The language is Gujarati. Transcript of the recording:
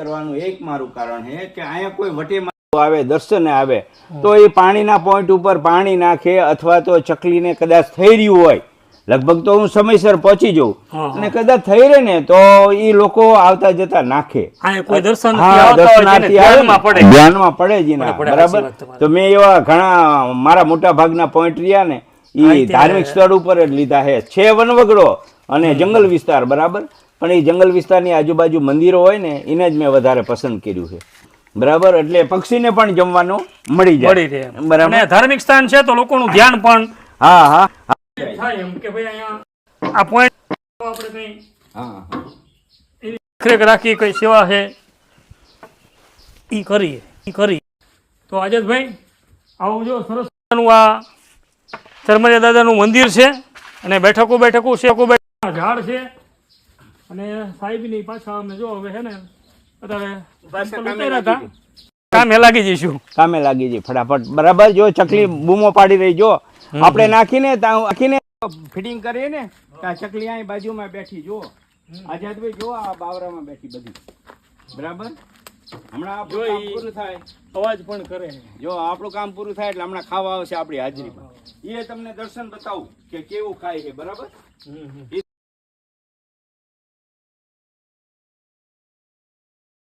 કરવાનું એક મારું કારણ છે કે અહીંયા કોઈ વટે આવે દર્શને આવે તો એ પાણીના પોઈન્ટ ઉપર પાણી નાખે અથવા તો ચકલીને કદાચ થઈ રહ્યું હોય. લગભગ તો હું સમયસર પહોંચી જઉં. અને કદાચ થઈ રહે ને તો એ લોકો આવતા જતા નાખે. ધ્યાનમાં પડે. જ બરાબર. તો મેં એવા ઘણા મારા મોટા ભાગના પોઈન્ટ રહ્યા ને એ ધાર્મિક સ્થળ ઉપર જ લીધા છે. વનવગડો અને જંગલ વિસ્તાર બરાબર? પણ એ જંગલ વિસ્તારની આજુબાજુ મંદિરો હોય ને એને જ મેં વધારે પસંદ કર્યું છે. બરાબર? એટલે પક્ષીને પણ જમવાનું મળી જાય. બરાબર? ધાર્મિક સ્થાન છે તો લોકોનું ધ્યાન પણ હા હા. આ પોઈન્ટ આપણે. દેખરેખ રાખી કઈ સેવા છે? ઈ કરીએ ઈ કરીએ. તો આજતભાઈ આવું જો સરસ આ ચરમરિયા દાદાનું મંદિર છે અને બેઠકો બેઠકો છે ઝાડ છે. અને સાહેબની પાછા અમે જો હવે હે ને અત્યારે કામે. લાગી જઈશું. કામે લાગી જઈ ફટાફટ. બરાબર જો ચકલી બૂમો પાડી રહી જો. આપણે નાખીને ત્યાં નાખીને ફિટિંગ કરીએ ને ત્યાં ચકલી અહીં બાજુમાં બેઠી જો આઝાદભાઈ જો આ બાવરામાં બેઠી બધી. બરાબર? હમણાં પૂરું થાય. અવાજ પણ કરે જો આપણું કામ પૂરું થાય એટલે હમણાં ખાવા આવશે આપણી હાજરીમાં. એ તમને દર્શન બતાવું કે કેવું ખાય છે બરાબર?